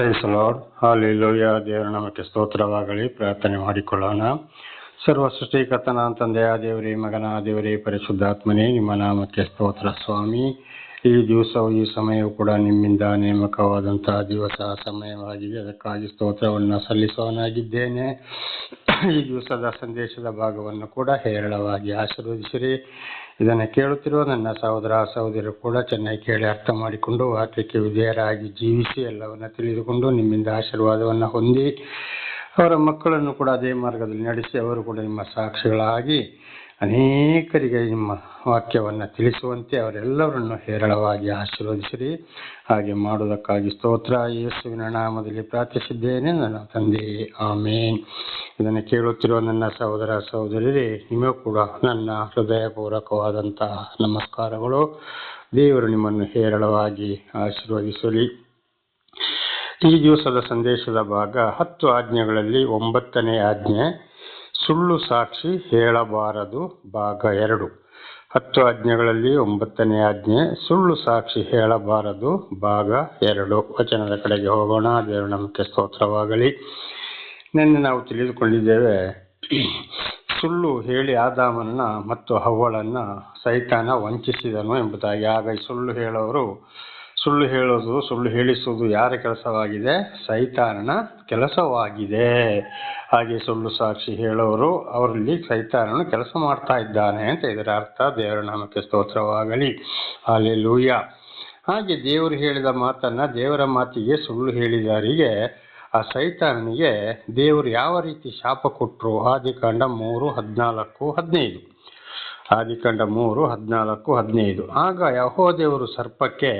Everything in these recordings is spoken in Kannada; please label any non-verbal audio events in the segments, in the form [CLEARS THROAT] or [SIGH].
ಪ್ರೈಸ್ ಲಾರ್ಡ್ ಹಾಲೆಲೂಯ ದೇವರ ನಾಮಕ್ಕೆ ಸ್ತೋತ್ರವಾಗಲಿ. ಪ್ರಾರ್ಥನೆ ಮಾಡಿಕೊಳ್ಳೋಣ. ಸರ್ವ ಸೃಷ್ಟಿಕರ್ತನ ತಂದೆಯ ದೇವರೇ, ಮಗನ ದೇವರೇ, ಪರಿಶುದ್ಧಾತ್ಮನೇ, ನಿಮ್ಮ ನಾಮಕ್ಕೆ ಸ್ತೋತ್ರ ಸ್ವಾಮಿ. ಈ ದಿವಸವು ಈ ಸಮಯವು ಕೂಡ ನಿಮ್ಮಿಂದ ನೇಮಕವಾದಂತಹ ದಿವಸ, ಸಮಯವಾಗಿದೆ. ಅದಕ್ಕಾಗಿ ಸ್ತೋತ್ರವನ್ನು ಸಲ್ಲಿಸುವನಾಗಿದ್ದೇನೆ ಈ ದಿವಸದ ಸಂದೇಶದ ಭಾಗವನ್ನು ಕೂಡ ಹೇರಳವಾಗಿ ಆಶೀರ್ವದಿಸಿರಿ. ಇದನ್ನು ಕೇಳುತ್ತಿರುವ ನನ್ನ ಸಹೋದರ ಸಹೋದರಿ ಕೂಡ ಚೆನ್ನಾಗಿ ಕೇಳಿ ಅರ್ಥ ಮಾಡಿಕೊಂಡು ವಾಕ್ಯಕ್ಕೆ ವಿಧೇಯರಾಗಿ ಜೀವಿಸಿ ಎಲ್ಲವನ್ನ ತಿಳಿದುಕೊಂಡು ನಿಮ್ಮಿಂದ ಆಶೀರ್ವಾದವನ್ನು ಹೊಂದಿ ಅವರ ಮಕ್ಕಳನ್ನು ಕೂಡ ಅದೇ ಮಾರ್ಗದಲ್ಲಿ ನಡೆಸಿ ಅವರು ಕೂಡ ನಿಮ್ಮ ಸಾಕ್ಷಿಗಳಾಗಿ ಅನೇಕರಿಗೆ ನಿಮ್ಮ ವಾಕ್ಯವನ್ನು ತಿಳಿಸುವಂತೆ ಅವರೆಲ್ಲರನ್ನು ಹೇರಳವಾಗಿ ಆಶೀರ್ವದಿಸಿರಿ. ಹಾಗೆ ಮಾಡುವುದಕ್ಕಾಗಿ ಸ್ತೋತ್ರ. ಯೇಸುವಿನ ನಾಮದಲ್ಲಿ ಪ್ರಾರ್ಥಿಸಿದ್ದೇನೆ ನನ್ನ ತಂದೆ. ಆಮೇನ್. ಇದನ್ನು ಕೇಳುತ್ತಿರುವ ನನ್ನ ಸಹೋದರ ಸಹೋದರರೇ, ನಿಮಗೂ ಕೂಡ ನನ್ನ ಹೃದಯಪೂರ್ವಕವಾದಂತಹ ನಮಸ್ಕಾರಗಳು. ದೇವರು ನಿಮ್ಮನ್ನು ಹೇರಳವಾಗಿ ಆಶೀರ್ವದಿಸಲಿ. ಈ ದಿವಸದ ಸಂದೇಶದ ಭಾಗ ಹತ್ತು ಆಜ್ಞೆಗಳಲ್ಲಿ ಒಂಬತ್ತನೇ ಆಜ್ಞೆ. ಸುಳ್ಳು ಸಾಕ್ಷಿ ಹೇಳಬಾರದು, ಭಾಗ ಎರಡು. ಹತ್ತು ಆಜ್ಞೆಗಳಲ್ಲಿ ಒಂಬತ್ತನೇ ಆಜ್ಞೆ, ಸುಳ್ಳು ಸಾಕ್ಷಿ ಹೇಳಬಾರದು, ಭಾಗ ಎರಡು. ವಚನದ ಕಡೆಗೆ ಹೋಗೋಣ, ದೇವರು ನಮಗೆ ಸ್ತೋತ್ರವಾಗಲಿ. ನಿನ್ನೆ ನಾವು ತಿಳಿದುಕೊಂಡಿದ್ದೇವೆ, ಸುಳ್ಳು ಹೇಳಿ ಆದಾಮನ್ನ ಮತ್ತು ಹವ್ವಳನ್ನ ಸೈತಾನ ವಂಚಿಸಿದನು ಎಂಬುದಾಗಿ. ಆಗ ಸುಳ್ಳು ಹೇಳೋರು ಸುಳ್ಳು ಹೇಳೋದು, ಸುಳ್ಳು ಹೇಳಿಸೋದು ಯಾರ ಕೆಲಸವಾಗಿದೆ? ಸೈತಾನನ ಕೆಲಸವಾಗಿದೆ. ಹಾಗೆ ಸುಳ್ಳು ಸಾಕ್ಷಿ ಹೇಳೋರು ಅವರಲ್ಲಿ ಸೈತಾನನು ಕೆಲಸ ಮಾಡ್ತಾ ಇದ್ದಾನೆ ಅಂತ ಇದರ ಅರ್ಥ ದೇವರ ನಾಮಕ್ಕೆ ಸ್ತೋತ್ರವಾಗಲಿ. ಅಲ್ಲಿ ಲೂಯ ಹಾಗೆ ದೇವರು ಹೇಳಿದ ಮಾತನ್ನ ದೇವರ ಮಾತಿಗೆ ಸುಳ್ಳು ಹೇಳಿದವರಿಗೆ ಆ ಸೈತಾನನಿಗೆ ದೇವರು ಯಾವ ರೀತಿ ಶಾಪ ಕೊಟ್ಟರು ಆದಿಕಾಂಡ ಮೂರು, ಹದಿನಾಲ್ಕು, ಹದಿನೈದು. ಆದಿಕಾಂಡ ಮೂರು, ಹದಿನಾಲ್ಕು, ಹದಿನೈದು. ಆಗ ಯಹೋ ದೇವರು ಸರ್ಪಕ್ಕೆ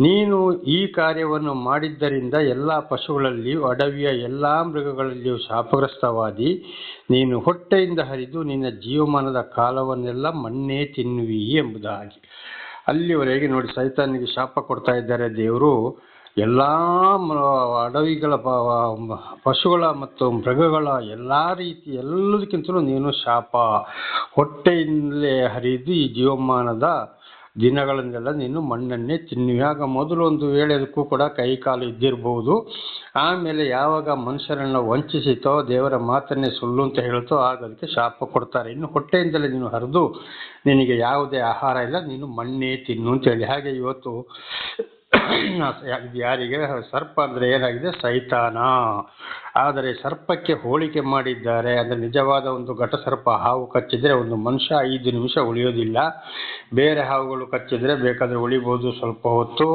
ನೀನು ಈ ಕಾರ್ಯವನ್ನು ಮಾಡಿದ್ದರಿಂದ ಎಲ್ಲ ಪಶುಗಳಲ್ಲಿಯೂ ಅಡವಿಯ ಎಲ್ಲ ಮೃಗಗಳಲ್ಲಿಯೂ ಶಾಪಗ್ರಸ್ತವಾದಿ. ನೀನು ಹೊಟ್ಟೆಯಿಂದ ಹರಿದು ನಿನ್ನ ಜೀವಮಾನದ ಕಾಲವನ್ನೆಲ್ಲ ಮಣ್ಣೇ ತಿನ್ನುವಿ ಎಂಬುದಾಗಿ. ಅಲ್ಲಿವರೆಗೆ ನೋಡಿ, ಸೈತಾನಿಗೆ ಶಾಪ ಕೊಡ್ತಾ ಇದ್ದಾರೆ ದೇವರು. ಎಲ್ಲ ಅಡವಿಗಳ ಪಶುಗಳ ಮತ್ತು ಮೃಗಗಳ ಎಲ್ಲ ರೀತಿ, ಎಲ್ಲದಕ್ಕಿಂತಲೂ ನೀನು ಶಾಪ. ಹೊಟ್ಟೆಯಿಂದಲೇ ಹರಿದು ಈ ಜೀವಮಾನದ ದಿನಗಳನ್ನೆಲ್ಲ ನೀನು ಮಣ್ಣನ್ನೇ ತಿನ್ನುವಾಗ ಮೊದಲು ಒಂದು ವೇಳೆ ಅದಕ್ಕೂ ಕೂಡ ಕೈ ಕಾಲು ಇದ್ದಿರಬಹುದು ಆಮೇಲೆ ಯಾವಾಗ ಮನುಷ್ಯರನ್ನ ವಂಚಿಸಿತೋ, ದೇವರ ಮಾತನ್ನೇ ಸುಳ್ಳು ಅಂತ ಹೇಳ್ತೋ, ಆಗ ಅದಕ್ಕೆ ಶಾಪ ಕೊಡ್ತಾರೆ. ಇನ್ನು ಹೊಟ್ಟೆಯಿಂದಲೇ ನೀನು ಹರಿದು ನಿನಗೆ ಯಾವುದೇ ಆಹಾರ ಇಲ್ಲ, ನೀನು ಮಣ್ಣೇ ತಿನ್ನು ಅಂತ ಹೇಳಿ. ಹಾಗೆ ಇವತ್ತು [CLEARS THROAT] ಯಾರಿಗೆ ಸರ್ಪ ಅಂದರೆ ಏನಾಗಿದೆ? ಸೈತಾನ. ಆದರೆ ಸರ್ಪಕ್ಕೆ ಹೋಳಿಕೆ ಮಾಡಿದ್ದಾರೆ. ಅಂದರೆ ನಿಜವಾದ ಒಂದು ಘಟಸರ್ಪ ಹಾವು ಕಚ್ಚಿದ್ರೆ ಒಂದು ಮನುಷ್ಯ ಐದು ನಿಮಿಷ ಉಳಿಯೋದಿಲ್ಲ. ಬೇರೆ ಹಾವುಗಳು ಕಚ್ಚಿದ್ರೆ ಬೇಕಾದ್ರೆ ಉಳಿಬಹುದು ಸ್ವಲ್ಪ ಹೊತ್ತು.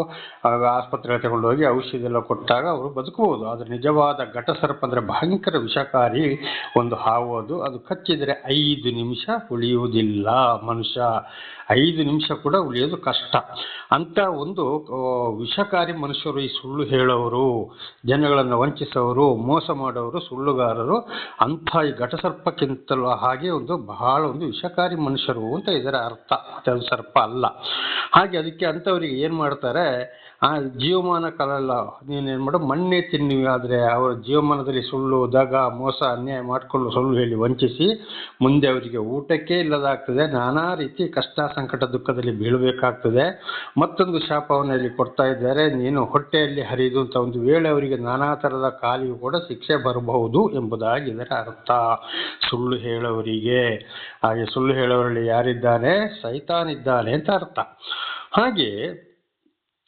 ಆಸ್ಪತ್ರೆಗೆ ತಗೊಂಡು ಹೋಗಿ ಔಷಧಿ ಎಲ್ಲ ಕೊಟ್ಟಾಗ ಅವರು ಬದುಕಬಹುದು. ಆದರೆ ನಿಜವಾದ ಘಟಸರ್ಪ ಅಂದ್ರೆ ಭಯಂಕರ ವಿಷಕಾರಿ ಒಂದು ಹಾವು ಅದು. ಅದು ಕಚ್ಚಿದ್ರೆ ಐದು ನಿಮಿಷ ಉಳಿಯುವುದಿಲ್ಲ ಮನುಷ್ಯ. ಐದು ನಿಮಿಷ ಕೂಡ ಉಳಿಯೋದು ಕಷ್ಟ. ಅಂತ ಒಂದು ವಿಷಕಾರಿ ಮನುಷ್ಯರು ಈ ಸುಳ್ಳು ಹೇಳೋರು, ಜನಗಳನ್ನು ವಂಚಿಸೋರು, ಮೋಸ ಮಾಡೋರು, ಸುಳ್ಳುಗಾರರು, ಅಂಥ ಈ ಘಟಸರ್ಪಕ್ಕಿಂತಲೂ ಹಾಗೆ ಒಂದು ಬಹಳ ಒಂದು ವಿಷಕಾರಿ ಮನುಷ್ಯರು ಅಂತ ಇದರ ಅರ್ಥ. ಅದು ಸರ್ಪ ಅಲ್ಲ. ಹಾಗೆ ಅದಕ್ಕೆ ಅಂಥವರಿಗೆ ಏನು ಮಾಡ್ತಾರೆ ಆ ಜೀವಮಾನ ಕಾಲ ನೀನೇನು ಮಾಡು, ಮಣ್ಣೆ ತಿನ್ನಿ ಆದರೆ ಅವರ ಜೀವಮಾನದಲ್ಲಿ ಸುಳ್ಳು, ದಗ, ಮೋಸ, ಅನ್ಯಾಯ ಮಾಡಿಕೊಂಡು ಸುಳ್ಳು ಹೇಳಿ ವಂಚಿಸಿ ಮುಂದೆ ಅವರಿಗೆ ಊಟಕ್ಕೆ ಇಲ್ಲದಾಗ್ತದೆ ನಾನಾ ರೀತಿ ಕಷ್ಟ, ಸಂಕಟ, ದುಃಖದಲ್ಲಿ ಬೀಳಬೇಕಾಗ್ತದೆ. ಮತ್ತೊಂದು ಶಾಪವನ್ನು ಇಲ್ಲಿ ಕೊಡ್ತಾ ಇದ್ದಾರೆ, ನೀನು ಹೊಟ್ಟೆಯಲ್ಲಿ ಹರಿದು ಅಂತ ಒಂದು ವೇಳೆ ಅವರಿಗೆ ನಾನಾ ಥರದ ಕಾಲಿಗೂ ಕೂಡ ಶಿಕ್ಷೆ ಬರಬಹುದು ಎಂಬುದಾಗಿ ಇದರ ಅರ್ಥ. ಸುಳ್ಳು ಹೇಳೋರಿಗೆ, ಹಾಗೆ ಸುಳ್ಳು ಹೇಳೋರಲ್ಲಿ ಯಾರಿದ್ದಾನೆ ಸೈತಾನಿದ್ದಾನೆ ಅಂತ ಅರ್ಥ. ಹಾಗೆ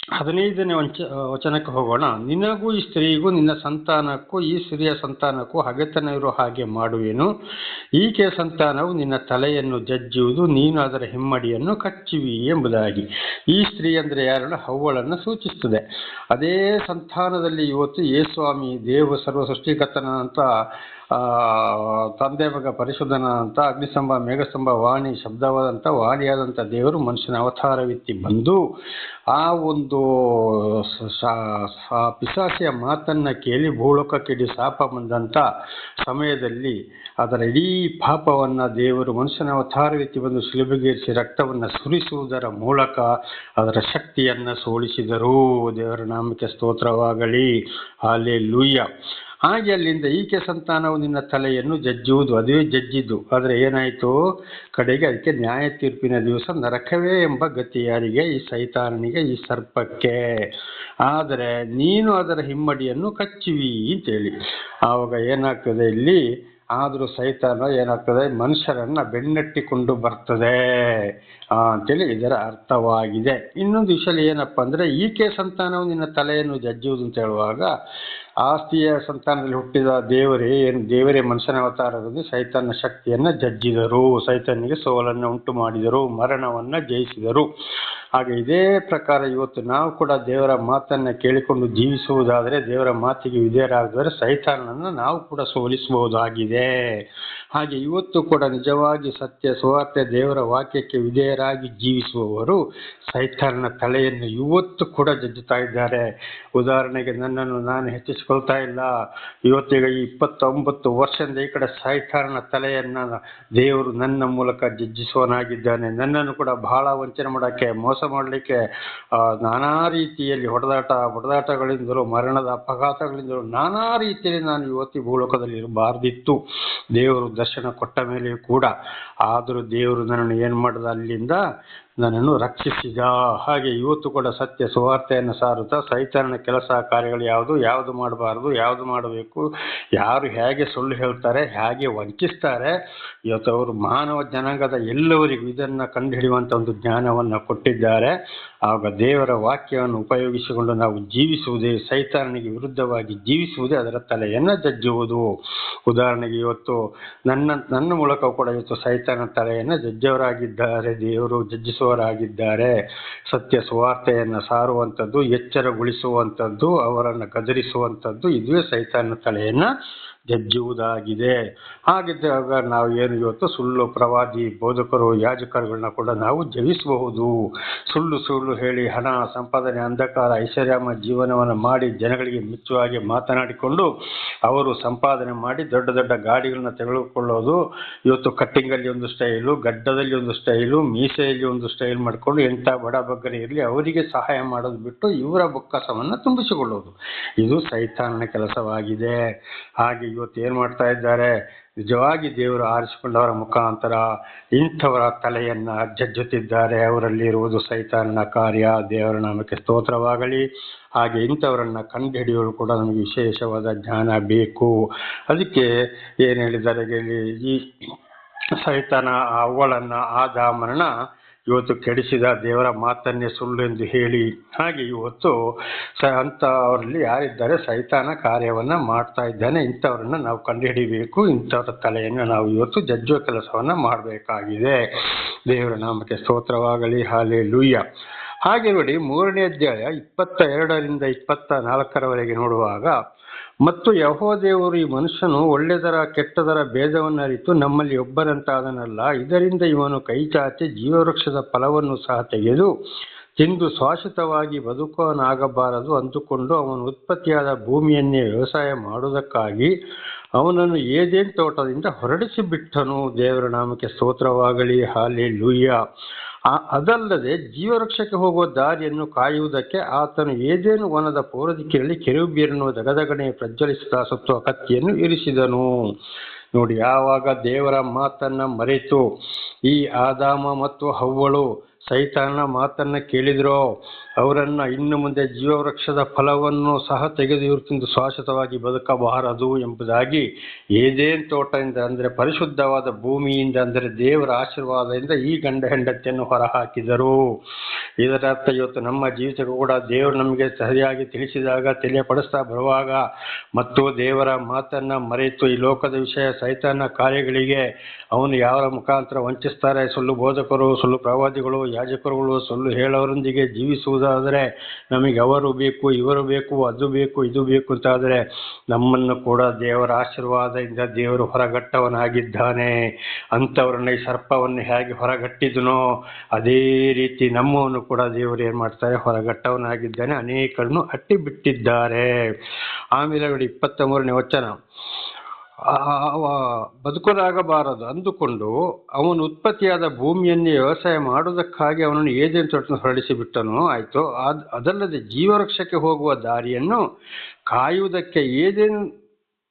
ಹದಿನೈದನೇ ವಂಚ, ವಚನಕ್ಕೆ ಹೋಗೋಣ. ನಿನಗೂ ಈ ಸ್ತ್ರೀಗೂ, ನಿನ್ನ ಸಂತಾನಕ್ಕೂ, ಈ ಸ್ತ್ರೀಯ ಸಂತಾನಕ್ಕೂ ಹಗೆತನ ಇರೋ ಹಾಗೆ ಮಾಡುವೆನು ಈಕೆಯ ಸಂತಾನವು ನಿನ್ನ ತಲೆಯನ್ನು ಜಜ್ಜುವುದು, ನೀನು ಅದರ ಹಿಮ್ಮಡಿಯನ್ನು ಕಚ್ಚುವಿ ಎಂಬುದಾಗಿ. ಈ ಸ್ತ್ರೀ ಅಂದರೆ ಯಾರನ್ನು ಹವ್ವಳನ್ನು ಸೂಚಿಸ್ತದೆ ಅದೇ ಸಂತಾನದಲ್ಲಿ ಇವತ್ತು ಯೇಸ್ವಾಮಿ ದೇವ ಸರ್ವ ಸೃಷ್ಟಿಕರ್ತನ ಅಂತ ತಂದೆ ಮಗ ಅಂತ ಅಗ್ನಿಸ್ತಂಭ, ಮೇಘಸ್ತಂಭ, ವಾಣಿ ಶಬ್ದವಾದಂಥ ವಾಣಿಯಾದಂಥ ದೇವರು ಮನುಷ್ಯನ ಅವತಾರವಿತ್ತಿ ಬಂದು ಆ ಒಂದು ಪಿಸಾಸಿಯ ಮಾತನ್ನ ಕೇಳಿ ಭೂಲೋಕಕ್ಕಿಡಿ ಶಾಪ ಬಂದಂಥ ಸಮಯದಲ್ಲಿ ಅದರ ಇಡೀ ಪಾಪವನ್ನ ದೇವರು ಮನುಷ್ಯನ ಅವತಾರವಿತ್ತಿ ಬಂದು ಸುಲಭಗೇರಿಸಿ ರಕ್ತವನ್ನು ಸುರಿಸುವುದರ ಮೂಲಕ ಅದರ ಶಕ್ತಿಯನ್ನ ಸೋಲಿಸಿದರು. ದೇವರ ನಾಮಕ್ಕೆ ಸ್ತೋತ್ರವಾಗಲಿ. ಹಾಲೆ ಲೂಯ್ಯ ಹಾಗೆ ಅಲ್ಲಿಂದ ಈಕೆ ಸಂತಾನವು ನಿನ್ನ ತಲೆಯನ್ನು ಜಜ್ಜುವುದು. ಅದುವೇ ಜಜ್ಜಿದ್ದು. ಆದರೆ ಏನಾಯಿತು? ಕಡೆಗೆ ಅದಕ್ಕೆ ನ್ಯಾಯ ತೀರ್ಪಿನ ದಿವಸ ನರಕವೇ ಎಂಬ ಗತಿ ಯಾರಿಗೆ ಈ ಸೈತಾನನಿಗೆ, ಈ ಸರ್ಪಕ್ಕೆ. ಆದರೆ ನೀನು ಅದರ ಹಿಮ್ಮಡಿಯನ್ನು ಕಚ್ಚುವಿ ಅಂತೇಳಿ. ಆವಾಗ ಏನಾಗ್ತದೆ ಇಲ್ಲಿ? ಆದರೂ ಸೈತಾನ ಏನಾಗ್ತದೆ? ಮನುಷ್ಯರನ್ನು ಬೆನ್ನಟ್ಟಿಕೊಂಡು ಬರ್ತದೆ ಅಂತೇಳಿ ಇದರ ಅರ್ಥವಾಗಿದೆ. ಇನ್ನೊಂದು ವಿಷಯ ಏನಪ್ಪ ಅಂದರೆ, ಈಕೆ ಸಂತಾನವು ನಿನ್ನ ತಲೆಯನ್ನು ಜಜ್ಜುವುದು ಅಂತ ಹೇಳುವಾಗ ಆಸ್ತಿಯ ಸಂತಾನದಲ್ಲಿ ಹುಟ್ಟಿದ ದೇವರೇ ಏನು ದೇವರೇ ಮನುಷ್ಯನ ಅವತಾರದಲ್ಲಿ ಸೈತಾನ ಶಕ್ತಿಯನ್ನ ಜಜ್ಜಿದರು. ಸೈತನಿಗೆ ಸೋಲನ್ನು ಉಂಟು ಮಾಡಿದರು ಮರಣವನ್ನ ಜಯಿಸಿದರು. ಹಾಗೆ ಇದೇ ಪ್ರಕಾರ ಇವತ್ತು ನಾವು ಕೂಡ ದೇವರ ಮಾತನ್ನ ಕೇಳಿಕೊಂಡು ಜೀವಿಸುವುದಾದರೆ ದೇವರ ಮಾತಿಗೆ ವಿಧೇಯರಾದರೆ ಸೈತಾನನನ್ನು ನಾವು ಕೂಡ ಸೋಲಿಸಬಹುದಾಗಿದೆ. ಹಾಗೆ ಇವತ್ತು ಕೂಡ ನಿಜವಾಗಿ ಸತ್ಯ ಸುವಾರ್ತೆ ದೇವರ ವಾಕ್ಯಕ್ಕೆ ವಿಧೇಯರಾಗಿ ಜೀವಿಸುವವರು ಸೈತಾನನ ತಲೆಯನ್ನು ಇವತ್ತು ಕೂಡ ಜಜ್ಜುತ್ತಾ ಇದ್ದಾರೆ. ಉದಾಹರಣೆಗೆ ನನ್ನನ್ನು ನಾನು ಹೆಚ್ಚಿಸಿಕೊಳ್ತಾ ಇಲ್ಲ. ಇವತ್ತೀಗ ಇಪ್ಪತ್ತೊಂಬತ್ತು ವರ್ಷದಿಂದ ಈ ಕಡೆ ಸೈತಾನನ ತಲೆಯನ್ನ ದೇವರು ನನ್ನ ಮೂಲಕ ಜಜ್ಜಿಸುವನಾಗಿದ್ದಾನೆ ನನ್ನನ್ನು ಕೂಡ ಬಹಳ ವಂಚನೆ ಮಾಡೋಕ್ಕೆ ಮೋಸ ಮಾಡಲಿಕ್ಕೆ ನಾನಾ ರೀತಿಯಲ್ಲಿ ಹೊಡೆದಾಟ, ಹೊಡೆದಾಟಗಳಿಂದಲೂ, ಮರಣದ ಅಪಘಾತಗಳಿಂದಲೂ, ನಾನಾ ರೀತಿಯಲ್ಲಿ ನಾನು ಇವತ್ತಿ ಭೂಲೋಕದಲ್ಲಿ ಇರಬಾರ್ದಿತ್ತು. ದೇವರು ದರ್ಶನ ಕೊಟ್ಟ ಮೇಲೆಯೂ ಕೂಡ. ಆದರೂ ದೇವರು ನನ್ನನ್ನು ಏನು ಮಾಡಿದ ಅಲ್ಲಿಂದ ನನ್ನನ್ನು ರಕ್ಷಿಸಿದ. ಹಾಗೆ ಇವತ್ತು ಕೂಡ ಸತ್ಯ ಸುವಾರ್ತೆಯನ್ನು ಸಾರುತ್ತಾ ಸೈತಾನನ ಕೆಲಸ ಕಾರ್ಯಗಳು ಯಾವುದು? ಯಾವುದು ಮಾಡಬಾರದು? ಯಾವುದು ಮಾಡಬೇಕು? ಯಾರು ಹೇಗೆ ಸುಳ್ಳು ಹೇಳ್ತಾರೆ? ಹೇಗೆ ವಂಚಿಸ್ತಾರೆ? ಇವತ್ತು ಅವರು ಮಾನವ ಜನಾಂಗದ ಎಲ್ಲವರಿಗೂ ಇದನ್ನು ಕಂಡುಹಿಡಿಯುವಂಥ ಒಂದು ಜ್ಞಾನವನ್ನು ಕೊಟ್ಟಿದ್ದಾರೆ. ಆಗ ದೇವರ ವಾಕ್ಯವನ್ನು ಉಪಯೋಗಿಸಿಕೊಂಡು ನಾವು ಜೀವಿಸುವುದೇ ಸೈತಾನನಿಗೆ ವಿರುದ್ಧವಾಗಿ ಜೀವಿಸುವುದೇ ಅದರ ತಲೆಯನ್ನು ಜಜ್ಜುವುದು. ಉದಾಹರಣೆಗೆ ಇವತ್ತು ನನ್ನ ನನ್ನ ಮೂಲಕ ಕೂಡ ಇವತ್ತು ಸೈತಾನ ತಲೆಯನ್ನು ಜಜ್ಜವರಾಗಿದ್ದಾರೆ. ದೇವರು ಜಜ್ಜಿಸುವವರಾಗಿದ್ದಾರೆ ಸತ್ಯ ಸುವಾರ್ತೆಯನ್ನು ಸಾರುವಂಥದ್ದು ಎಚ್ಚರಗೊಳಿಸುವಂಥದ್ದು ಅವರನ್ನು ಗದರಿಸುವಂಥದ್ದು ಇದುವೇ ಸೈತಾನ ತಲೆಯನ್ನು ಜಜ್ಜುವುದಾಗಿದೆ ಹಾಗಿದ್ದಾಗ ನಾವು ಏನು ಇವತ್ತು ಸುಳ್ಳು ಪ್ರವಾದಿ ಬೋಧಕರು ಯಾಜಕರುಗಳನ್ನ ಕೂಡ ನಾವು ಜಯಿಸಬಹುದು. ಸುಳ್ಳು ಸುಳ್ಳು ಹೇಳಿ ಹಣ, ಸಂಪಾದನೆ, ಅಂಧಕಾರ ಐಶ್ವರ್ಯಮ ಜೀವನವನ್ನು ಮಾಡಿ ಜನಗಳಿಗೆ ಮೆಚ್ಚುವಾಗಿ ಮಾತನಾಡಿಕೊಂಡು ಅವರು ಸಂಪಾದನೆ ಮಾಡಿ ದೊಡ್ಡ ದೊಡ್ಡ ಗಾಡಿಗಳನ್ನ ತೆಗೆದುಕೊಳ್ಳೋದು ಇವತ್ತು ಕಟ್ಟಿಂಗಲ್ಲಿ ಒಂದು ಸ್ಟೈಲು, ಗಡ್ಡದಲ್ಲಿ ಒಂದು ಸ್ಟೈಲು, ಮೀಸೆಯಲ್ಲಿ ಒಂದು ಸ್ಟೈಲ್ ಮಾಡಿಕೊಂಡು ಎಂಥ ಬಡ ಬಗ್ಗನೆ ಇರಲಿ ಅವರಿಗೆ ಸಹಾಯ ಮಾಡೋದು ಬಿಟ್ಟು ಇವರ ಬೊಕ್ಕಸವನ್ನು ತುಂಬಿಸಿಕೊಳ್ಳೋದು. ಇದು ಸೈತಾನನ ಕೆಲಸವಾಗಿದೆ. ಹಾಗೆ ಇವತ್ತು ಏನು ಮಾಡ್ತಾ ಇದ್ದಾರೆ? ನಿಜವಾಗಿ ದೇವರು ಆರಿಸಿಕೊಂಡವರ ಮುಖಾಂತರ ಇಂಥವರ ತಲೆಯನ್ನ ಜಜ್ಜುತ್ತಿದ್ದಾರೆ. ಅವರಲ್ಲಿ ಇರುವುದು ಸೈತಾನನ ಕಾರ್ಯ. ದೇವರ ನಾಮಕ್ಕೆ ಸ್ತೋತ್ರವಾಗಲಿ. ಹಾಗೆ ಇಂಥವರನ್ನ ಕಂಡುಹಿಡಿಯಲು ಕೂಡ ನಮಗೆ ವಿಶೇಷವಾದ ಜ್ಞಾನ ಬೇಕು. ಅದಕ್ಕೆ ಏನು ಹೇಳಿದ್ದಾರೆ ಈ ಸೈತಾನ ಅವಳನ್ನ ಆದಾಮರನ್ನ ಇವತ್ತು ಕೆಡಿಸಿದ ದೇವರ ಮಾತನ್ನೇ ಸುಳ್ಳು ಎಂದು ಹೇಳಿ ಹಾಗೆ ಇವತ್ತು ಸ ಅಂಥವರಲ್ಲಿ ಯಾರಿದ್ದಾರೆ ಸೈತಾನ ಕಾರ್ಯವನ್ನ ಮಾಡ್ತಾ ಇದ್ದಾನೆ. ಇಂಥವ್ರನ್ನ ನಾವು ಕಂಡುಹಿಡಿಬೇಕು. ಇಂಥವ್ರ ತಲೆಯನ್ನು ನಾವು ಇವತ್ತು ಜಜ್ಜುವ ಕೆಲಸವನ್ನ ಮಾಡಬೇಕಾಗಿದೆ. ದೇವರ ನಾಮಕ್ಕೆ ಸ್ತೋತ್ರವಾಗಲಿ. ಹಾಲೆ ಲೂಯ್ಯ ಹಾಗೆ ನೋಡಿ ಮೂರನೇ ಅಧ್ಯಾಯ ಇಪ್ಪತ್ತ ಎರಡರಿಂದ ಇಪ್ಪತ್ತ ನಾಲ್ಕರವರೆಗೆ ನೋಡುವಾಗ ಮತ್ತು ಯಹೋದೇವರು ಈ ಮನುಷ್ಯನು ಒಳ್ಳೆದರ ಕೆಟ್ಟದರ ಭೇದವನ್ನು ಅರಿತು ನಮ್ಮಲ್ಲಿ ಒಬ್ಬರಂತಾದನಲ್ಲ. ಇದರಿಂದ ಇವನು ಕೈ ಚಾಚಿ ಜೀವವೃಕ್ಷದ ಫಲವನ್ನು ಸಹ ತೆಗೆದು ತಿಂದು ಶಾಶ್ವತವಾಗಿ ಬದುಕುವನಾಗಬಾರದು ಅಂದುಕೊಂಡು ಅವನು ಉತ್ಪತ್ತಿಯಾದ ಭೂಮಿಯನ್ನೇ ವ್ಯವಸಾಯ ಮಾಡುವುದಕ್ಕಾಗಿ ಅವನನ್ನು ಏದೇನ್ ತೋಟದಿಂದ ಹೊರಡಿಸಿ ಬಿಟ್ಟನು ದೇವರ ನಾಮಕ್ಕೆ ಸ್ತೋತ್ರವಾಗಲಿ. ಹಾಲೆ ಲೂಯ್ಯ ಅದಲ್ಲದೆ ಜೀವರಕ್ಷಕ್ಕೆ ಹೋಗುವ ದಾರಿಯನ್ನು ಕಾಯುವುದಕ್ಕೆ ಆತನು ಏದೇನು ವನದ ಪೌರದಿಕ್ಕಿನಲ್ಲಿ ಕೆರುಬೀರನ್ನು ದಗದಗನೆ ಪ್ರಜ್ವಲಿಸಿದ ಸುತ್ತುವ ಕತ್ತಿಯನ್ನು ಇರಿಸಿದನು. ನೋಡಿ ಯಾವಾಗ ದೇವರ ಮಾತನ್ನ ಮರೆತು ಈ ಆದಾಮ ಮತ್ತು ಹವ್ವಳು ಸೈತಾನ ಮಾತನ್ನ ಕೇಳಿದ್ರೋ? ಅವರನ್ನ ಇನ್ನು ಮುಂದೆ ಜೀವವೃಕ್ಷದ ಫಲವನ್ನು ಸಹ ತೆಗೆದು ಇವರು ಶಾಶ್ವತವಾಗಿ ಬದುಕಬಾರದು ಎಂಬುದಾಗಿ ಏದೇನ್ ತೋಟದಿಂದ ಅಂದರೆ ಪರಿಶುದ್ಧವಾದ ಭೂಮಿಯಿಂದ ಅಂದರೆ ದೇವರ ಆಶೀರ್ವಾದದಿಂದ ಈ ಗಂಡ ಹೆಂಡತಿಯನ್ನು ಹೊರಹಾಕಿದರು. ಇದರ ಅರ್ಥ ಇವತ್ತು ನಮ್ಮ ಜೀವಿತಕ್ಕೂ ಕೂಡ ದೇವರು ನಮಗೆ ಸರಿಯಾಗಿ ತಿಳಿಸಿದಾಗ, ತಿಳಿಯಪಡಿಸ್ತಾ ಬರುವಾಗ ಮತ್ತು ದೇವರ ಮಾತನ್ನು ಮರೆತು ಈ ಲೋಕದ ವಿಷಯ ಸೈತಾನ ಕಾರ್ಯಗಳಿಗೆ ಅವನು ಯಾವ ಮುಖಾಂತರ ವಂಚಿಸ್ತಾರೆ, ಸುಳ್ಳು ಬೋಧಕರು, ಸುಳ್ಳು ಪ್ರವಾದಿಗಳು, ಯಾಜಕರುಗಳು, ಸುಳ್ಳು ಹೇಳೋರೊಂದಿಗೆ ಜೀವಿಸುವುದಾದರೆ ನಮಗೆ ಅವರು ಬೇಕು, ಇವರು ಬೇಕು, ಅದು ಬೇಕು, ಇದು ಬೇಕು ಅಂತಾದರೆ ನಮ್ಮನ್ನು ಕೂಡ ದೇವರ ಆಶೀರ್ವಾದದಿಂದ ದೇವರು ಹೊರಗಟ್ಟವನಾಗಿದ್ದಾನೆ. ಅಂಥವ್ರನ್ನ ಈ ಸರ್ಪವನ್ನು ಹೇಗೆ ಹೊರಗಟ್ಟಿದನೋ ಅದೇ ರೀತಿ ನಮ್ಮವನ್ನು ಕೂಡ ದೇವರು ಏನು ಮಾಡ್ತಾರೆ? ಹೊರಗಟ್ಟವನಾಗಿದ್ದಾನೆ. ಅನೇಕರನ್ನು ಅಟ್ಟಿ ಬಿಟ್ಟಿದ್ದಾರೆ ಆಮೇಲೆ ಇಪ್ಪತ್ತ ಮೂರನೇ ವಚನ. ಅವ ಅಂದುಕೊಂಡು ಅವನು ಉತ್ಪತ್ತಿಯಾದ ಭೂಮಿಯನ್ನೇ ವ್ಯವಸಾಯ ಮಾಡುವುದಕ್ಕಾಗಿ ಅವನನ್ನು ಏಜೆಂಟ್ ತೊಟ್ಟು ಹೊರಡಿಸಿ ಬಿಟ್ಟನು, ಆಯಿತು. ಅದ್ ಅದಲ್ಲದೆ ಜೀವವೃಕ್ಷಕ್ಕೆ ಹೋಗುವ ದಾರಿಯನ್ನು ಕಾಯುವುದಕ್ಕೆ ಏದೇನು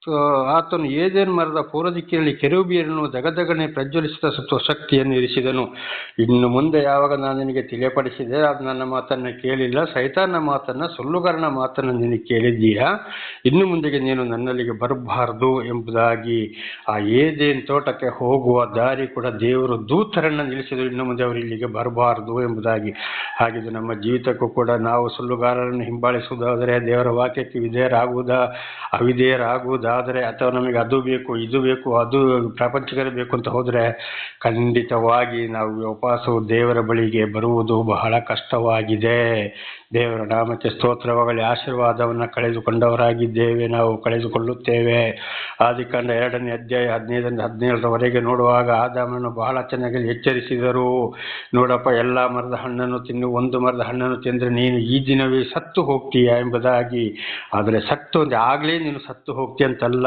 ಆ, ಆತನು ಏದೇನು ಮರದ ಪೂರ್ವ ದಿಕ್ಕಿನಲ್ಲಿ ಕೆರೂಬಿಯನ್ನು ದಗದಗನೆ ಪ್ರಜ್ವಲಿಸಿದ ಸತ್ವ ಶಕ್ತಿಯನ್ನು ಇರಿಸಿದನು. ಇನ್ನು ಮುಂದೆ ಯಾವಾಗ ನಾನು ನಿನಗೆ ತಿಳಿಯಪಡಿಸಿದೆ ಅದು ನನ್ನ ಮಾತನ್ನು ಕೇಳಿಲ್ಲ. ಸೈತಾನ ಮಾತನ್ನ ಸುಳ್ಳುಗಾರನ ಮಾತನ್ನು ನೀನು ಕೇಳಿದ್ದೀಯಾ? ಇನ್ನು ಮುಂದೆಗೆ ನೀನು ನನ್ನಲ್ಲಿಗೆ ಬರಬಾರದು ಎಂಬುದಾಗಿ ಆ ಏದೇನು ತೋಟಕ್ಕೆ ಹೋಗುವ ದಾರಿ ಕೂಡ ದೇವರು ದೂತರನ್ನು ನಿಲ್ಲಿಸಿದರು. ಇನ್ನು ಮುಂದೆ ಅವರು ಇಲ್ಲಿಗೆ ಬರಬಾರದು ಎಂಬುದಾಗಿ. ಹಾಗಿದ್ದು ನಮ್ಮ ಜೀವಿತಕ್ಕೂ ಕೂಡ ನಾವು ಸುಳ್ಳುಗಾರರನ್ನು ಹಿಂಬಾಲಿಸುವುದಾದರೆ ದೇವರ ವಾಕ್ಯಕ್ಕೆ ವಿಧೇಯರಾಗುವುದಾ? ಅವಿಧೇಯರಾಗುವುದಾದರೆ ಅಥವಾ ನಮಗೆ ಅದು ಬೇಕು, ಇದು ಬೇಕು, ಅದು ಪ್ರಾಪಂಚಿಕರೇ ಬೇಕು ಅಂತ ಹೋದರೆ ಖಂಡಿತವಾಗಿ ನಾವು ಉಪವಾಸವು ದೇವರ ಬಳಿಗೆ ಬರುವುದು ಬಹಳ ಕಷ್ಟವಾಗಿದೆ. ದೇವರ ನಾಮಕ್ಕೆ ಸ್ತೋತ್ರವಾಗಲಿ. ಆಶೀರ್ವಾದವನ್ನು ಕಳೆದುಕೊಂಡವರಾಗಿದ್ದೇವೆ, ನಾವು ಕಳೆದುಕೊಳ್ಳುತ್ತೇವೆ. ಆದಿಕಾಂಡ ಎರಡನೇ ಅಧ್ಯಾಯ ಹದಿನೈದರಿಂದ ಹದಿನೇಳರವರೆಗೆ ನೋಡುವಾಗ ಆದಾಮನ್ನು ಬಹಳ ಚೆನ್ನಾಗಿ ಎಚ್ಚರಿಸಿದರು. ನೋಡಪ್ಪ, ಎಲ್ಲ ಮರದ ಹಣ್ಣನ್ನು ತಿನ್ನು, ಒಂದು ಮರದ ಹಣ್ಣನ್ನು ತಿಂದರೆ ನೀನು ಈ ದಿನವೇ ಸತ್ತು ಹೋಗ್ತೀಯ ಎಂಬುದಾಗಿ. ಆದರೆ ಸತ್ತು ಅಂದರೆ ಆಗಲೇ ನೀನು ಸತ್ತು ಹೋಗ್ತೀಯ ಅಂತಲ್ಲ.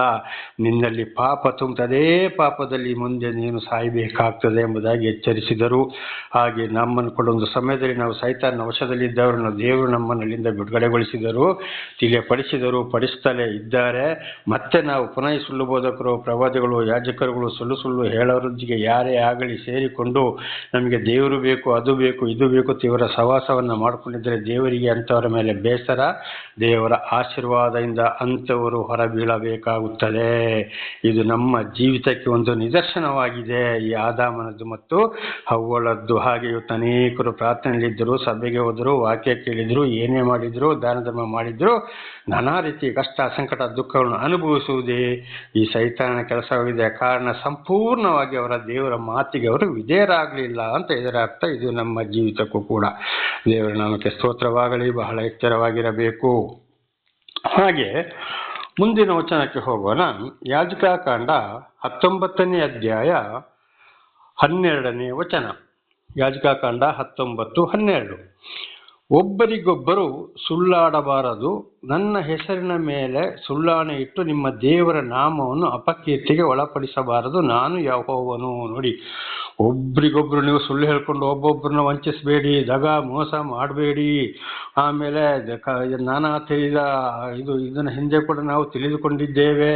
ನಿನ್ನಲ್ಲಿ ಪಾಪ ತುಂಬುತ್ತದೆ ಪಾಪದಲ್ಲಿ ಮುಂದೆ ನೀನು ಸಾಯಬೇಕಾಗ್ತದೆ ಎಂಬುದಾಗಿ ಎಚ್ಚರಿಸಿದರು. ಹಾಗೆ ನಮ್ಮನ್ನು ಕೂಡ ಒಂದು ಸಮಯದಲ್ಲಿ ನಾವು ಸೈತಾನ ವಶದಲ್ಲಿದ್ದವರನ್ನು ದೇವರು ನಮ್ಮನ್ನು ಅಲ್ಲಿಂದ ಬಿಡುಗಡೆಗೊಳಿಸಿದರು, ತಿಳಿಯಪಡಿಸಿದರು, ಪಡಿಸ್ತಲೇ ಇದ್ದಾರೆ. ಮತ್ತೆ ನಾವು ಪುನಃ ಸುಳ್ಳು ಬೋಧಕರು, ಪ್ರವಾದಿಗಳು, ಯಾಜಕರುಗಳು ಸುಳ್ಳು ಸುಳ್ಳು ಹೇಳೋರೊಂದಿಗೆ ಯಾರೇ ಆಗಲಿ ಸೇರಿಕೊಂಡು ನಮಗೆ ದೇವರು ಬೇಕು, ಅದು ಬೇಕು, ಇದು ಬೇಕು ತೀವ್ರ ಸವಾಸವನ್ನು ಮಾಡಿಕೊಂಡಿದ್ದರೆ ದೇವರಿಗೆ ಅಂಥವರ ಮೇಲೆ ಬೇಸರ, ದೇವರ ಆಶೀರ್ವಾದದಿಂದ ಅಂಥವರು ಹೊರಬೀಳಬೇಕಾಗುತ್ತದೆ. ಇದು ನಮ್ಮ ಜೀವಿತಕ್ಕೆ ಒಂದು ನಿದರ್ಶನವಾಗಿದೆ. ಈ ಆದಾಮನದ್ದು ಮತ್ತು ಹವ್ವಳದ್ದು. ಹಾಗೆ ಇವತ್ತು ಅನೇಕರು ಪ್ರಾರ್ಥನೆಯಲ್ಲಿದ್ದರು, ಸಭೆಗೆ ಹೋದರು, ವಾಕ್ಯ ಕೇಳಿದ್ರು ಏನೇ ಮಾಡಿದ್ರು, ದಾನ ಧರ್ಮ ಮಾಡಿದ್ರು, ನಾನಾ ರೀತಿ ಕಷ್ಟ, ಸಂಕಟ, ದುಃಖಗಳನ್ನು ಅನುಭವಿಸುವುದೇ ಈ ಸೈತಾನ ಕೆಲಸವಾಗಿದೆ. ಕಾರಣ ಸಂಪೂರ್ಣವಾಗಿ ಅವರ ದೇವರ ಮಾತಿಗೆ ಅವರು ವಿಧೇಯರಾಗಲಿಲ್ಲ ಅಂತ ಇದರ ಅರ್ಥ ಇದು ನಮ್ಮ ಜೀವಿತಕ್ಕೂ ಕೂಡ. ದೇವರ ನಾಮಕ್ಕೆ ಸ್ತೋತ್ರವಾಗಲಿ, ಬಹಳ ಎಚ್ಚರವಾಗಿರಬೇಕು. ಹಾಗೆ ಮುಂದಿನ ವಚನಕ್ಕೆ ಹೋಗೋಣ. ಯಾಜಕಾಕಾಂಡ ಹತ್ತೊಂಬತ್ತನೇ ಅಧ್ಯಾಯ ಹನ್ನೆರಡನೇ ವಚನ. ಯಾಜಕಾಕಾಂಡ ಹತ್ತೊಂಬತ್ತು ಹನ್ನೆರಡು. ಒಬ್ಬರಿಗೊಬ್ಬರು ಸುಳ್ಳಾಡಬಾರದು. ನನ್ನ ಹೆಸರಿನ ಮೇಲೆ ಸುಳ್ಳಾಣೆ ಇಟ್ಟು ನಿಮ್ಮ ದೇವರ ನಾಮವನ್ನು ಅಪಕೀರ್ತಿಗೆ ಒಳಪಡಿಸಬಾರದು. ನಾನು ಯಹೋವನು. ನೋಡಿ ಒಬ್ರಿಗೊಬ್ರು ನೀವು ಸುಳ್ಳು ಹೇಳ್ಕೊಂಡು ಒಬ್ಬೊಬ್ಬರನ್ನ ವಂಚಿಸಬೇಡಿ, ದಗ, ಮೋಸ ಮಾಡಬೇಡಿ. ಆಮೇಲೆ ನಾನಾ ತಿಳಿದ ಇದು, ಇದನ್ನು ಹಿಂದೆ ಕೂಡ ನಾವು ತಿಳಿದುಕೊಂಡಿದ್ದೇವೆ.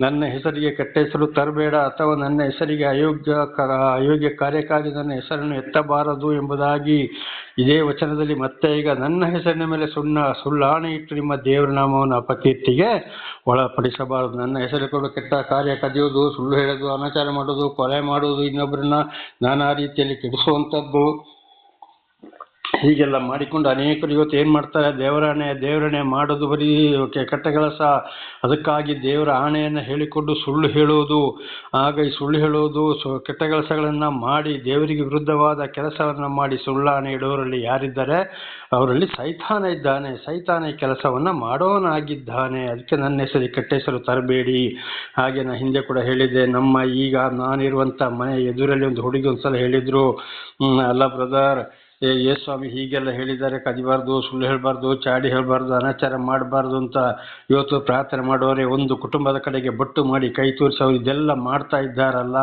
ನನ್ನ ಹೆಸರಿಗೆ ಕೆಟ್ಟ ಹೆಸರು ತರಬೇಡ ಅಥವಾ ನನ್ನ ಹೆಸರಿಗೆ ಅಯೋಗ್ಯ ಕ- ಅಯೋಗ್ಯ ಕಾರ್ಯಕ್ಕಾಗಿ ನನ್ನ ಹೆಸರನ್ನು ಎತ್ತಬಾರದು ಎಂಬುದಾಗಿ ಇದೇ ವಚನದಲ್ಲಿ ಮತ್ತೆ ಈಗ ನನ್ನ ಹೆಸರಿನ ಮೇಲೆ ಸುಣ್ಣ, ಸುಳ್ಳಾಣೆ ಇಟ್ಟು ನಿಮ್ಮ ದೇವರ ನಾಮವನ್ನು ಅಪಕೀರ್ತಿಗೆ ಒಳಪಡಿಸಬಾರದು. ನನ್ನ ಹೆಸರು ಕೂಡ ಕೆಟ್ಟ ಕಾರ್ಯ ಕದಿಯೋದು ಸುಳ್ಳು ಹೇಳೋದು, ಅನಾಚಾರ ಮಾಡೋದು, ಕೊಲೆ ಮಾಡೋದು ಇನ್ನೊಬ್ಬರನ್ನ ನಾನಾ ರೀತಿಯಲ್ಲಿ ಕೆಡಿಸುವಂಥದ್ದು. ಹೀಗೆಲ್ಲ ಮಾಡಿಕೊಂಡು ಅನೇಕರು ಇವತ್ತು ಏನು ಮಾಡ್ತಾರೆ? ದೇವರಾಣೆ ದೇವರಣೆ ಮಾಡೋದು ಬರೀ ಕೆಟ್ಟ ಕೆಲಸ ಅದಕ್ಕಾಗಿ ದೇವರ ಆಣೆಯನ್ನು ಹೇಳಿಕೊಂಡು ಸುಳ್ಳು ಹೇಳೋದು, ಆಗ ಈ ಸುಳ್ಳು ಹೇಳೋದು, ಸು ಕೆಟ್ಟ ಕೆಲಸಗಳನ್ನು ಮಾಡಿ, ದೇವರಿಗೆ ವಿರುದ್ಧವಾದ ಕೆಲಸವನ್ನು ಮಾಡಿ ಸುಳ್ಳಾಣೆ ಇಡೋರಲ್ಲಿ ಯಾರಿದ್ದಾರೆ? ಅವರಲ್ಲಿ ಸೈತಾನ ಇದ್ದಾನೆ. ಸೈತಾನ ಈ ಕೆಲಸವನ್ನು ಮಾಡೋನಾಗಿದ್ದಾನೆ ಅದಕ್ಕೆ ನನ್ನ ಹೆಸರು ಕೆಟ್ಟ ಹೆಸರು ತರಬೇಡಿ. ಹಾಗೆ ನಾನು ಹಿಂದೆ ಕೂಡ ಹೇಳಿದ್ದೆ. ನಮ್ಮ ಈಗ ನಾನಿರುವಂಥ ಮನೆ ಎದುರಲ್ಲಿ ಒಂದು ಹುಡುಗಿ ಒಂದು ಸಲ ಹೇಳಿದರು ಅಲ್ಲ ಬ್ರದರ್ ಏ ಏ ಸ್ವಾಮಿ ಹೀಗೆಲ್ಲ ಹೇಳಿದ್ದಾರೆ, ಕದಿಬಾರ್ದು, ಸುಳ್ಳು ಹೇಳಬಾರ್ದು, ಚಾಡಿ ಹೇಳಬಾರ್ದು, ಅನಾಚಾರ ಮಾಡಬಾರ್ದು ಅಂತ ಇವತ್ತು ಪ್ರಾರ್ಥನೆ ಮಾಡೋರೆ ಒಂದು ಕುಟುಂಬದ ಕಡೆಗೆ ಬಟ್ಟು ಮಾಡಿ ಕೈ ತೋರಿಸಿ ಅವರು ಇದೆಲ್ಲ ಮಾಡ್ತಾ ಇದ್ದಾರಲ್ಲ.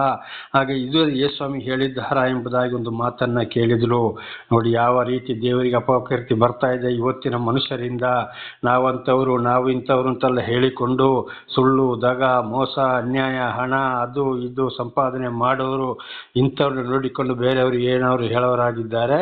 ಹಾಗೆ ಇದು ಏ ಸ್ವಾಮಿ ಹೇಳಿದ್ದಾರ ಎಂಬುದಾಗಿ ಒಂದು ಮಾತನ್ನ ಕೇಳಿದ್ರು ನೋಡಿ, ಯಾವ ರೀತಿ ದೇವರಿಗೆ ಅಪಕೀರ್ತಿ ಬರ್ತಾ ಇದೆ ಇವತ್ತಿನ ಮನುಷ್ಯರಿಂದ. ನಾವಂಥವ್ರು, ನಾವು ಇಂಥವ್ರು ಅಂತೆಲ್ಲ ಹೇಳಿಕೊಂಡು ಸುಳ್ಳು, ದಗ, ಮೋಸ, ಅನ್ಯಾಯ, ಹಣ, ಅದು, ಇದು ಸಂಪಾದನೆ ಮಾಡೋರು ಇಂಥವ್ರನ್ನ ನೋಡಿಕೊಂಡು ಬೇರೆಯವರು ಏನವರು ಹೇಳೋರಾಗಿದ್ದಾರೆ.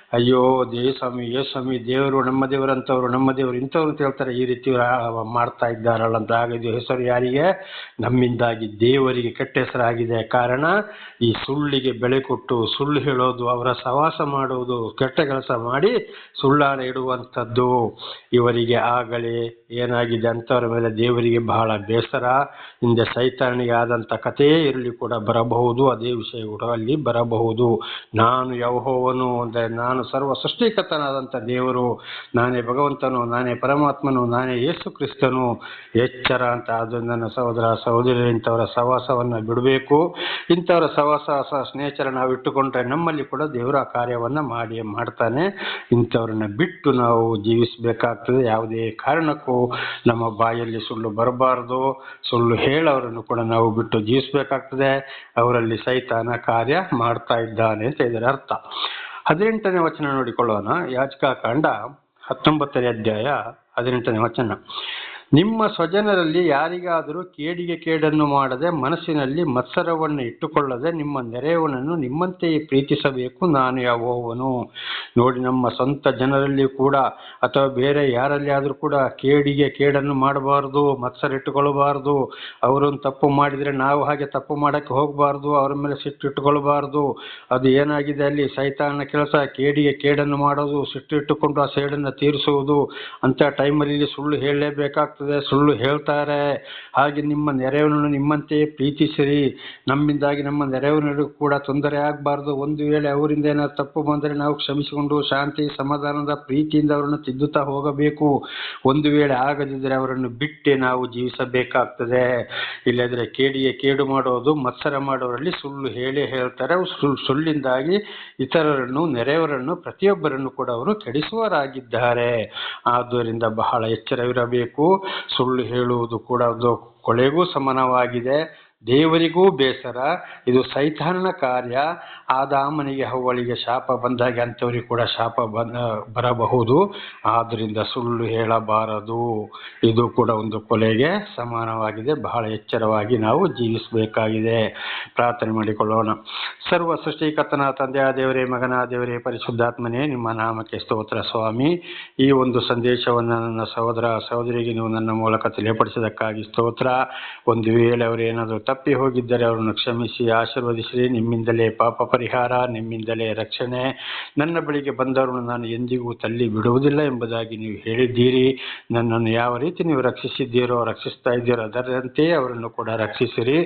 ಅಯ್ಯೋ ದೇ ಸ್ವಾಮಿ ಯೇ ಸ್ವಾಮಿ, ದೇವರು ನಮ್ಮ ದೇವರು ಅಂತವ್ರು ನಮ್ಮ ದೇವರು ಇಂಥವ್ರು ಹೇಳ್ತಾರೆ. ಈ ರೀತಿ ಮಾಡ್ತಾ ಇದ್ದಾರಲ್ಲ ಅಂತ. ಆಗ ಇದು ಹೆಸರು ಯಾರಿಗೆ? ನಮ್ಮಿಂದಾಗಿ ದೇವರಿಗೆ ಕೆಟ್ಟ ಹೆಸರಾಗಿದೆ. ಕಾರಣ, ಈ ಸುಳ್ಳಿಗೆ ಬೆಳೆ ಕೊಟ್ಟು ಸುಳ್ಳು ಹೇಳೋದು, ಅವರ ಸವಾಸ ಮಾಡುವುದು, ಕೆಟ್ಟ ಕೆಲಸ ಮಾಡಿ ಸುಳ್ಳಾಣ ಇಡುವಂಥದ್ದು. ಇವರಿಗೆ ಆಗಲೇ ಏನಾಗಿದೆ ಅಂಥವ್ರ ಮೇಲೆ ದೇವರಿಗೆ ಬಹಳ ಬೇಸರ. ಹಿಂದೆ ಸೈತಾನಿಗೆ ಆದಂಥ ಕಥೆ ಇರಲಿ ಕೂಡ ಬರಬಹುದು, ಅದೇ ವಿಷಯ ಕೂಡ ಅಲ್ಲಿ ಬರಬಹುದು. ನಾನು ಯಹೋವನು ಅಂದರೆ ನಾನು ಸರ್ವ ಸೃಷ್ಟಿಕರ್ತನಾದಂಥ ದೇವರು, ನಾನೇ ಭಗವಂತನು, ನಾನೇ ಪರಮಾತ್ಮನು, ನಾನೇ ಯೇಸು ಕ್ರಿಸ್ತನು. ಎಚ್ಚರ ಅಂತ ನನ್ನ ಸಹೋದರ ಸಹೋದರಿ ಇಂಥವರ ಸಹವಾಸವನ್ನು ಬಿಡಬೇಕು. ಇಂಥವರ ಸವಾಸ ಸ್ನೇಹಿತರ ನಾವು ಇಟ್ಟುಕೊಂಡ್ರೆ ನಮ್ಮಲ್ಲಿ ಕೂಡ ದೇವರ ಕಾರ್ಯವನ್ನು ಮಾಡಿ ಮಾಡ್ತಾನೆ. ಇಂಥವ್ರನ್ನ ಬಿಟ್ಟು ನಾವು ಜೀವಿಸಬೇಕಾಗ್ತದೆ. ಯಾವುದೇ ಕಾರಣಕ್ಕೂ ನಮ್ಮ ಬಾಯಲ್ಲಿ ಸುಳ್ಳು ಬರಬಾರದು. ಸುಳ್ಳು ಹೇಳೋರನ್ನು ಕೂಡ ನಾವು ಬಿಟ್ಟು ಜೀವಿಸಬೇಕಾಗ್ತದೆ. ಅವರಲ್ಲಿ ಸೈತಾನ ಕಾರ್ಯ ಮಾಡ್ತಾ ಇದ್ದಾನೆ ಅಂತ ಇದರ ಅರ್ಥ ಹದಿನೆಂಟನೇ ವಚನ ನೋಡಿಕೊಳ್ಳೋಣ. ಯಾಚಕ ಕಾಂಡ ಹತ್ತೊಂಬತ್ತನೇ ಅಧ್ಯಾಯ ಹದಿನೆಂಟನೇ ವಚನ. ನಿಮ್ಮ ಸ್ವಜನರಲ್ಲಿ ಯಾರಿಗಾದರೂ ಕೇಡಿಗೆ ಕೇಡನ್ನು ಮಾಡದೆ ಮನಸ್ಸಿನಲ್ಲಿ ಮತ್ಸರವನ್ನು ಇಟ್ಟುಕೊಳ್ಳದೆ ನಿಮ್ಮ ನೆರೆಯವನನ್ನು ನಿಮ್ಮಂತೆಯೇ ಪ್ರೀತಿಸಬೇಕು. ನಾನು ಯಾವೋವನು? ನೋಡಿ, ನಮ್ಮ ಸ್ವಂತ ಜನರಲ್ಲಿ ಕೂಡ ಅಥವಾ ಬೇರೆ ಯಾರಲ್ಲಿ ಆದರೂ ಕೂಡ ಕೇಡಿಗೆ ಕೇಡನ್ನು ಮಾಡಬಾರ್ದು, ಮತ್ಸರ ಇಟ್ಟುಕೊಳ್ಳಬಾರ್ದು. ಅವರೊಂದು ತಪ್ಪು ಮಾಡಿದರೆ ನಾವು ಹಾಗೆ ತಪ್ಪು ಮಾಡೋಕ್ಕೆ ಹೋಗಬಾರ್ದು, ಅವರ ಮೇಲೆ ಸಿಟ್ಟು ಇಟ್ಟುಕೊಳ್ಬಾರ್ದು ಅದು ಏನಾಗಿದೆ ಅಲ್ಲಿ? ಸೈತಾನ ಕೆಲಸ, ಕೇಡಿಗೆ ಕೇಡನ್ನು ಮಾಡೋದು, ಸಿಟ್ಟು ಇಟ್ಟುಕೊಂಡು ಆ ಸೇಡನ್ನು ತೀರಿಸುವುದು. ಅಂತ ಟೈಮಲ್ಲಿ ಸುಳ್ಳು ಹೇಳಲೇಬೇಕಾಗ್ತದೆ. ಸುಳ್ಳು ಹೇಳ್ತಾರೆ. ಹಾಗೆ ನಿಮ್ಮ ನೆರೆಯವನನ್ನು ನಿಮ್ಮಂತೆಯೇ ಪ್ರೀತಿಸಿರಿ. ನಮ್ಮಿಂದಾಗಿ ನಮ್ಮ ನೆರೆಯವನಿಗೂ ಕೂಡ ತೊಂದರೆ ಆಗಬಾರ್ದು. ಒಂದು ವೇಳೆ ಅವರಿಂದ ಏನಾದ್ರು ತಪ್ಪು ಬಂದರೆ ನಾವು ಕ್ಷಮಿಸಿಕೊಂಡು ಶಾಂತಿ, ಸಮಾಧಾನದ ಪ್ರೀತಿಯಿಂದ ಅವರನ್ನು ತಿದ್ದುತ್ತಾ ಹೋಗಬೇಕು. ಒಂದು ವೇಳೆ ಆಗದಿದ್ದರೆ ಅವರನ್ನು ಬಿಟ್ಟು ನಾವು ಜೀವಿಸಬೇಕಾಗ್ತದೆ. ಇಲ್ಲದ್ರೆ ಕೇಡಿಗೆ ಕೇಡು ಮಾಡೋದು, ಮತ್ಸರ ಮಾಡೋರಲ್ಲಿ ಸುಳ್ಳು ಹೇಳಿ ಹೇಳ್ತಾರೆ. ಸುಳ್ಳು, ಸುಳ್ಳಿಂದಾಗಿ ಇತರರನ್ನು, ನೆರೆಯವರನ್ನು, ಪ್ರತಿಯೊಬ್ಬರನ್ನು ಕೂಡ ಅವರು ಕೆಡಿಸುವರಾಗಿದ್ದಾರೆ ಆದ್ದರಿಂದ ಬಹಳ ಎಚ್ಚರವಿರಬೇಕು. ಸುಳ್ಳು ಹೇಳುವುದು ಕೂಡ ಒಂದು ಕೊಲೆಗೂ ಸಮಾನವಾಗಿದೆ ದೇವರಿಗೂ ಬೇಸರ, ಇದು ಸೈತಾನನ ಕಾರ್ಯ. ಆದಾಮನಿಗೆ ಅವಳಿಗೆ ಶಾಪ ಬಂದಾಗ ಅಂಥವರಿಗೆ ಕೂಡ ಶಾಪ ಬಂದ ಬರಬಹುದು. ಆದ್ದರಿಂದ ಸುಳ್ಳು ಹೇಳಬಾರದು. ಇದು ಕೂಡ ಒಂದು ಕೊಲೆಗೆ ಸಮಾನವಾಗಿದೆ. ಬಹಳ ಎಚ್ಚರವಾಗಿ ನಾವು ಜೀವಿಸಬೇಕಾಗಿದೆ. ಪ್ರಾರ್ಥನೆ ಮಾಡಿಕೊಳ್ಳೋಣ. ಸರ್ವ ಸೃಷ್ಟಿಕರ್ತನ ತಂದೆಯ ದೇವರೇ, ಮಗನ ದೇವರೇ, ಪರಿಶುದ್ಧಾತ್ಮನೇ, ನಿಮ್ಮ ನಾಮಕ್ಕೆ ಸ್ತೋತ್ರ ಸ್ವಾಮಿ. ಈ ಒಂದು ಸಂದೇಶವನ್ನು ನನ್ನ ಸಹೋದರ ಸಹೋದರಿಗೆ ನೀವು ನನ್ನ ಮೂಲಕ ತಿಳಿಯಪಡಿಸಿದ್ದಕ್ಕಾಗಿ ಸ್ತೋತ್ರ. ಒಂದು ವೇಳೆ ಅವರು ಏನಾದರೂ ತಪ್ಪಿ ಹೋಗಿದ್ದರೆ ಅವರನ್ನು ಕ್ಷಮಿಸಿ. ಆಶೀರ್ವದಿಸಿರಿ. ನಿಮ್ಮಿಂದಲೇ ಪಾಪ ಪರಿಹಾರ, ನಿಮ್ಮಿಂದಲೇ ರಕ್ಷಣೆ. ನನ್ನ ಬಳಿಗೆ ಬಂದವರನ್ನು ನಾನು ಎಂದಿಗೂ ತಳ್ಳಿ ಬಿಡುವುದಿಲ್ಲ ಎಂಬುದಾಗಿ ನೀವು ಹೇಳಿದ್ದೀರಿ. ನನ್ನನ್ನು ಯಾವ ರೀತಿ ನೀವು ರಕ್ಷಿಸಿದ್ದೀರೋ, ರಕ್ಷಿಸ್ತಾ ಇದ್ದೀರೋ ಅದರಂತೆಯೇ ಅವರನ್ನು ಕೂಡ ರಕ್ಷಿಸಿರಿ.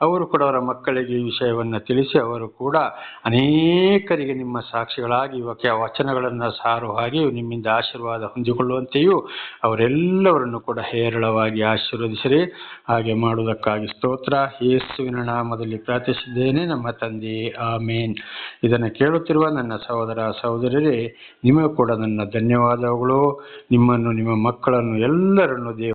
ಅವರು ಕೂಡ ಅವರ ಮಕ್ಕಳಿಗೆ ಈ ವಿಷಯವನ್ನು ತಿಳಿಸಿ, ಅವರು ಕೂಡ ಅನೇಕರಿಗೆ ನಿಮ್ಮ ಸಾಕ್ಷಿಗಳಾಗಿ, ಇವಕ್ಕೆ ವಚನಗಳನ್ನು ಸಾರುವ ಹಾಗೆ ನಿಮ್ಮಿಂದ ಆಶೀರ್ವಾದ ಹೊಂದಿಕೊಳ್ಳುವಂತೆಯೂ ಅವರೆಲ್ಲವರನ್ನು ಕೂಡ ಹೇರಳವಾಗಿ ಆಶೀರ್ವದಿಸಿರಿ. ಹಾಗೆ ಮಾಡುವುದಕ್ಕಾಗಿ ಸ್ತೋತ್ರ. ಯೇಸುವಿನ ನಾಮದಲ್ಲಿ ಪ್ರಾರ್ಥಿಸಿದ್ದೇನೆ. ನಮ್ಮ ತಂದೆ, ಆಮೇನ್. ಇದನ್ನು ಕೇಳುತ್ತಿರುವ ನನ್ನ ಸಹೋದರ ಸಹೋದರರೇ, ನಿಮಗೂ ಕೂಡ ನನ್ನ ಧನ್ಯವಾದಗಳು. ನಿಮ್ಮನ್ನು, ನಿಮ್ಮ ಮಕ್ಕಳನ್ನು ಎಲ್ಲರನ್ನು ದೇವ